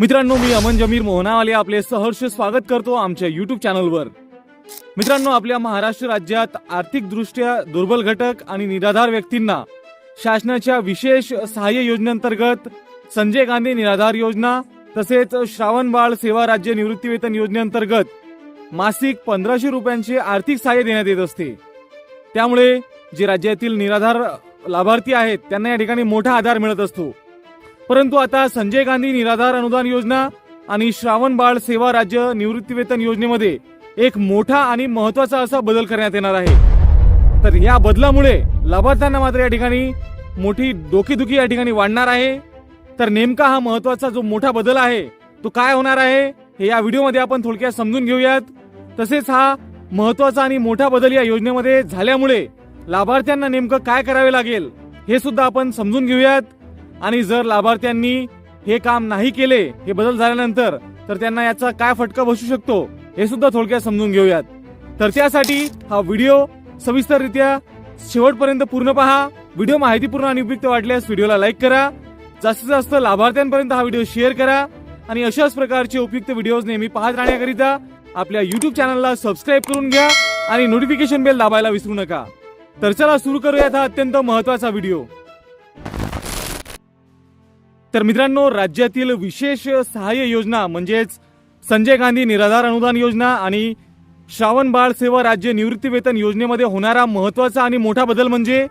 मित्रांनो मी अमन जमीर मोहनावाले आपले सहर्ष स्वागत करतो आमच्या युट्यूब चॅनलवर मित्रांनो आपल्या महाराष्ट्र राज्यात आर्थिकदृष्ट्या दुर्बल घटक आणि निराधार व्यक्तींना शासनाच्या विशेष सहाय्य योजनेअंतर्गत संजय गांधी निराधार योजना तसेच श्रावण बाळ सेवा राज्य निवृत्तीवेतन योजनेअंतर्गत मासिक पंधराशे रुपयांचे आर्थिक सहाय्य देण्यात येत असते. त्यामुळे जे राज्यातील निराधार लाभार्थी आहेत त्यांना या ठिकाणी मोठा आधार मिळत असतो. परंतु आता संजय गांधी निराधार अनुदान योजना आणि श्रावण बाळ सेवा राज्य निवृत्तीवेतन योजनेमध्ये एक मोठा आणि महत्त्वाचा असा बदल करण्यात येणार आहे. तर या बदलामुळे लाभार्थ्यांना मात्र या ठिकाणी मोठी डोकेदुखी या ठिकाणी वाढणार आहे. तर नेमका हा महत्त्वाचा जो मोठा बदल आहे तो काय होणार आहे हे या व्हिडिओमध्ये आपण थोडक्यात समजून घेऊयात. तसेच हा महत्त्वाचा आणि मोठा बदल या योजनेमध्ये झाल्यामुळे लाभार्थ्यांना नेमकं काय करावे लागेल हे सुद्धा आपण समजून घेऊयात. आणि जर लाभार्थ्यांनी हे काम नाही केले हे बदल झाल्यानंतर तर त्यांना याचा काय फटका बसू शकतो हे सुद्धा थोडक्यात समजून घेऊयात. तर त्यासाठी हा व्हिडिओ सविस्तररित्या शेवटपर्यंत पूर्ण पहा. व्हिडिओ माहितीपूर्ण आणि उपयुक्त वाटल्यास व्हिडिओला लाईक करा. जास्तीत जास्त लाभार्थ्यांपर्यंत हा व्हिडिओ शेअर करा. आणि अशाच प्रकारचे उपयुक्त व्हिडिओज नेहमी पाहत राहण्याकरिता आपल्या युट्यूब चॅनलला सबस्क्राईब करून घ्या आणि नोटिफिकेशन बेल दाबायला विसरू नका. तर चला सुरू करूयात हा अत्यंत महत्त्वाचा व्हिडिओ. तर मित्रांनो राज्यातील विशेष सहाय्य योजना म्हणजेच संजय गांधी निराधार अनुदान योजना आणि श्रावण बाळ सेवा राज्य निवृत्तीवेतन योजनेमध्ये होणारा महत्त्वाचा आणि मोठा बदल म्हणजे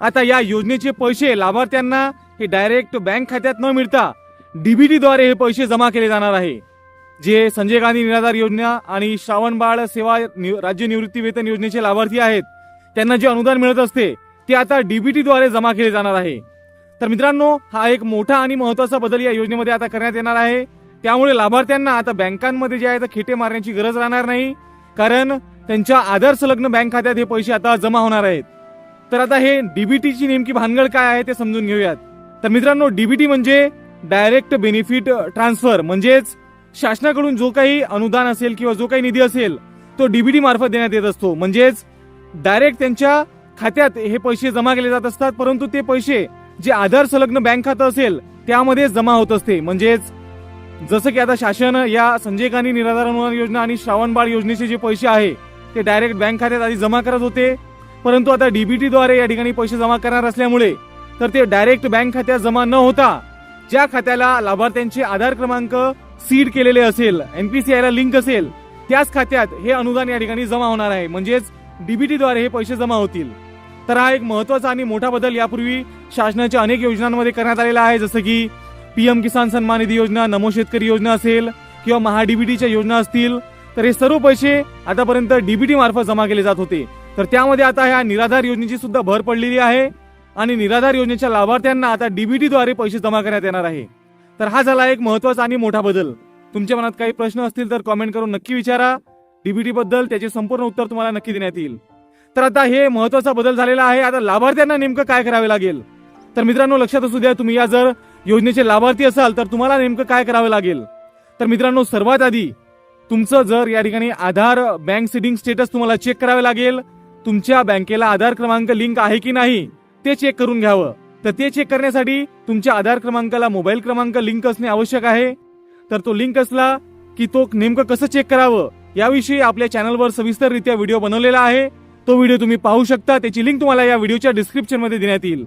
आता या योजनेचे पैसे लाभार्थ्यांना हे डायरेक्ट बँक खात्यात न मिळता डीबीटीद्वारे हे पैसे जमा केले जाणार आहे. जे संजय गांधी निराधार योजना आणि श्रावण बाळ सेवा राज्य निवृत्ती वेतन योजनेचे लाभार्थी आहेत त्यांना जे अनुदान मिळत असते ते आता डीबीटीद्वारे जमा केले जाणार आहे. तर मित्रांनो हा एक मोठा आणि महत्त्वाचा बदल या योजनेमध्ये आता करण्यात येणार आहे. त्यामुळे लाभार्थ्यांना आता बँकांमध्ये जे आहे ते खेटे मारण्याची गरज राहणार नाही. कारण त्यांच्या आधार संलग्न बँक खात्यात हे पैसे आता जमा होणार आहेत. तर आता हे डीबीटीची नेमकी भानगड काय आहे ते समजून घेऊयात. तर मित्रांनो डीबीटी म्हणजे डायरेक्ट बेनिफिट ट्रान्सफर म्हणजेच शासनाकडून जो काही अनुदान असेल किंवा जो काही निधी असेल तो डीबीटी मार्फत देण्यात येत असतो. म्हणजेच डायरेक्ट त्यांच्या खात्यात हे पैसे जमा केले जात असतात परंतु ते पैसे जे आधार संलग्न बँक खातं असेल त्यामध्ये जमा होत असते. म्हणजेच जसं की आता शासन या संजय गांधी निराधार अनुदान योजना आणि श्रावण बाळ योजनेचे जे पैसे आहे ते डायरेक्ट बँक खात्यात आधी जमा करत होते. परंतु आता डीबीटी द्वारे या ठिकाणी पैसे जमा करणार असल्यामुळे तर ते डायरेक्ट बँक खात्यात जमा न होता ज्या खात्याला लाभार्थ्यांचे आधार क्रमांक सीड केलेले असेल एनपीसीआयला लिंक असेल त्याच खात्यात हे अनुदान या ठिकाणी जमा होणार आहे. म्हणजेच डीबीटी द्वारे हे पैसे जमा होतील. तर हा एक महत्त्वाचा आणि मोठा बदल यापूर्वी शासनाच्या अनेक योजनांमध्ये करण्यात आलेला आहे. जसं की पी एम किसान सन्मान निधी योजना नमो शेतकरी योजना असेल किंवा महाडीबीटीच्या योजना असतील तर हे सर्व पैसे आतापर्यंत डीबीटी मार्फत जमा केले जात होते. तर त्यामध्ये आता ह्या निराधार योजनेची सुद्धा भर पडलेली आहे आणि निराधार योजनेच्या लाभार्थ्यांना आता डीबीटीद्वारे पैसे जमा करण्यात येणार आहे. तर हा झाला एक महत्त्वाचा आणि मोठा बदल. तुमच्या मनात काही प्रश्न असतील तर कॉमेंट करून नक्की विचारा. डीबीटी बद्दल त्याचे संपूर्ण उत्तर तुम्हाला नक्की देण्यात येईल. तर आता हे महत्त्वाचा बदल झालेला आहे. आता लाभार्थ्यांना नेमकं काय करावे लागेल? तर मित्रांनो लक्षात असू द्या तुम्ही या जर योजनेचे लाभार्थी असाल तर तुम्हाला नेमकं काय करावं लागेल? तर मित्रांनो सर्वात आधी तुमचं जर या ठिकाणी आधार बँक सिडिंग स्टेटस तुम्हाला चेक करावे लागेल. तुमच्या बँकेला आधार क्रमांक लिंक आहे की नाही ते चेक करून घ्यावं. तर ते चेक करण्यासाठी तुमच्या आधार क्रमांकाला मोबाईल क्रमांक लिंक असणे आवश्यक आहे. तर तो लिंक असला की तो नेमकं कसं चेक करावं याविषयी आपल्या चॅनलवर सविस्तररित्या व्हिडिओ बनवलेला आहे. तो व्हिडिओ तुम्ही पाहू शकता त्याची लिंक तुम्हाला या व्हिडिओच्या डिस्क्रिप्शनमध्ये देण्यात येईल.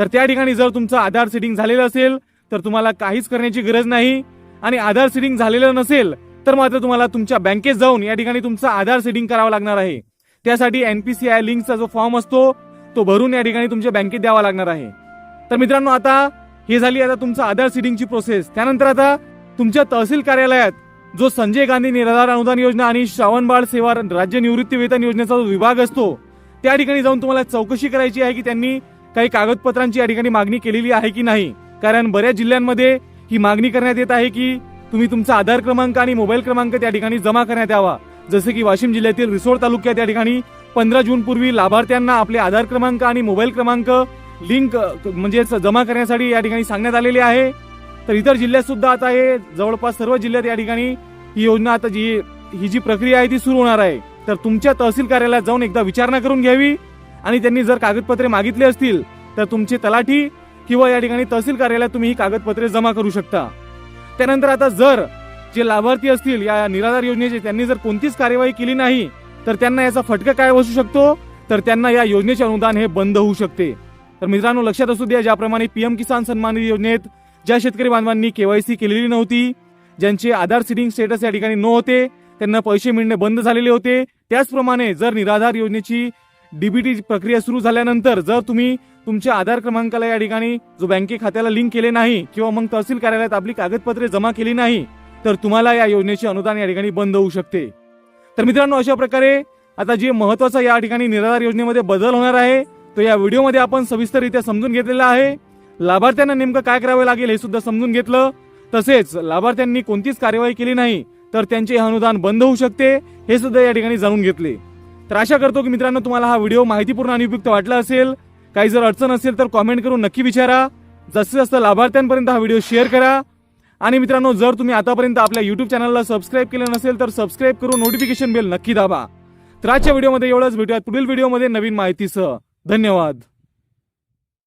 तर त्या ठिकाणी जर तुमचं आधार सेटिंग झालेलं असेल तर तुम्हाला काहीच करण्याची गरज नाही. आणि आधार सेटिंग झालेलं नसेल तर मात्र तुम्हाला तुमच्या बँकेत जाऊन या ठिकाणी तुमचं आधार सेटिंग करावं लागणार आहे. त्यासाठी एनपीसीआय लिंकचा जो फॉर्म असतो तो भरून या ठिकाणी तुमच्या बँकेत द्यावा लागणार आहे. तर मित्रांनो आता हे झाली आता तुमचं आधार सीडिंगची प्रोसेस त्यानंतर आता तुमच्या तहसील कार्यालयात जो संजय गांधी निराधार अनुदान योजना आणि श्रावणबाळ सेवा राज्य निवृत्ती वेतन योजनेचा जो विभाग असतो त्या ठिकाणी जाऊन तुम्हाला चौकशी करायची आहे की त्यांनी काही कागदपत्रांची या ठिकाणी मागणी केलेली आहे की नाही? कारण बऱ्याच जिल्ह्यांमध्ये ही मागणी करण्यात येत आहे की तुम्ही तुमचा आधार क्रमांक आणि मोबाईल क्रमांक त्या ठिकाणी जमा करण्यात यावा. जसे की वाशिम जिल्ह्यातील रिसोड तालुक्यात या ठिकाणी पंधरा जून पूर्वी लाभार्थ्यांना आपले आधार क्रमांक आणि मोबाईल क्रमांक लिंक म्हणजे जमा करण्यासाठी या ठिकाणी सांगण्यात आलेले आहे. तर इतर जिल्ह्यात सुद्धा आता हे जवळपास सर्व जिल्ह्यात या ठिकाणी ही योजना आता जी ही जी प्रक्रिया आहे ती सुरू होणार आहे. तर तुमच्या तहसील कार्यालयात जाऊन एकदा विचारणा करून घ्यावी. आणि त्यांनी जर कागदपत्रे मागितले असतील तर तुमची तलाठी किंवा या ठिकाणी तहसील कार्यालयात तुम्ही ही कागदपत्रे जमा करू शकता. त्यानंतर आता जर जे लाभार्थी असतील या निराधार योजनेचे त्यांनी जर कोणतीच कार्यवाही केली नाही तर त्यांना याचा फटका काय बसू शकतो? तर त्यांना या योजनेचे अनुदान हे बंद होऊ शकते. तर मित्रांनो लक्षात असू द्या ज्याप्रमाणे पीएम किसान सन्मान निधी योजनेत ज्या शेतकरी बांधवांनी केवायसी केलेली नव्हती ज्यांचे आधार सिडिंग स्टेटस या ठिकाणी न होते त्यांना पैसे मिळणे बंद झालेले होते. त्याचप्रमाणे जर निराधार योजनेची डीबीटी प्रक्रिया सुरू झाल्यानंतर जर तुम्ही तुमच्या आधार क्रमांकाला या ठिकाणी जो बँके खात्याला लिंक केले नाही किंवा मग तहसील कार्यालयात आपली कागदपत्रे जमा केली नाही तर तुम्हाला या योजनेचे अनुदान या ठिकाणी बंद होऊ शकते. तर मित्रांनो अशा प्रकारे आता जे महत्त्वाचा या ठिकाणी निराधार योजनेमध्ये बदल होणार आहे तो या व्हिडिओमध्ये आपण सविस्तररित्या समजून घेतलेला आहे. लाभार्थ्यांना नेमकं काय करावं लागेल हे सुद्धा समजून घेतलं. तसेच लाभार्थ्यांनी कोणतीच कार्यवाही केली नाही तर त्यांचे हे अनुदान बंद होऊ शकते हे सुद्धा या ठिकाणी जाणून घेतले. तर आशा करतो की मित्रांनो तुम्हाला हा व्हिडिओ माहितीपूर्ण आणि उपयुक्त वाटला असेल. काही जर अडचण असेल तर कॉमेंट करून नक्की विचारा. जास्तीत जास्त लाभार्थ्यांपर्यंत हा व्हिडिओ शेअर करा. आणि मित्रांनो जर तुम्ही आतापर्यंत आपल्या युट्यूब चॅनलला सबस्क्राईब केलं नसेल तर सबस्क्राईब करून नोटिफिकेशन बेल नक्की दाबा. तर आजच्या व्हिडिओमध्ये एवढंच. भेटूयात पुढील व्हिडिओमध्ये नवीन माहितीसह. धन्यवाद.